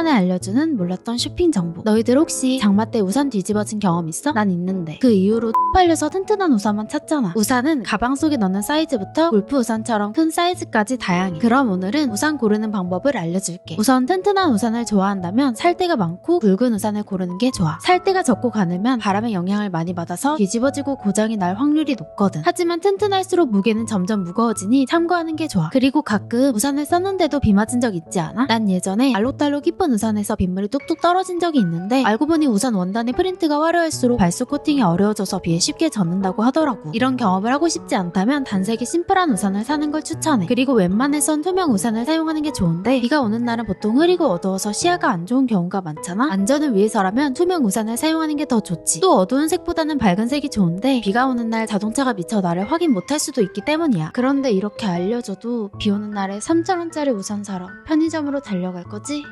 만에 알려주는 몰랐던 쇼핑 정보. 너희들 혹시 장마 때 우산 뒤집어진 경험 있어? 난 있는데. 그 이후로 팔려서 튼튼한 우산만 찾잖아. 우산은 가방 속에 넣는 사이즈부터 골프 우산처럼 큰 사이즈까지 다양해. 그럼 오늘은 우산 고르는 방법을 알려줄게. 우선 튼튼한 우산을 좋아한다면 살대가 많고 굵은 우산을 고르는 게 좋아. 살대가 적고 가늘면 바람의 영향을 많이 받아서 뒤집어지고 고장이 날 확률이 높거든. 하지만 튼튼할수록 무게는 점점 무거워지니 참고하는 게 좋아. 그리고 가끔 우산을 썼는데도 비 맞은 적 있지 않아? 난 예전에 알록달록 이쁜 우산에서 빗물이 뚝뚝 떨어진 적이 있는데 알고 보니 우산 원단의 프린트가 화려할수록 발수 코팅이 어려워져서 비에 쉽게 젖는다고 하더라고. 이런 경험을 하고 싶지 않다면 단색이 심플한 우산을 사는 걸 추천해. 그리고 웬만해선 투명 우산을 사용하는 게 좋은데 비가 오는 날은 보통 흐리고 어두워서 시야가 안 좋은 경우가 많잖아. 안전을 위해서라면 투명 우산을 사용하는 게 더 좋지. 또 어두운 색보다는 밝은 색이 좋은데 비가 오는 날 자동차가 미쳐 나를 확인 못할 수도 있기 때문이야. 그런데 이렇게 알려줘도 비 오는 날에 3,000원짜리 우산 사러 편의점으로 달려갈 거지?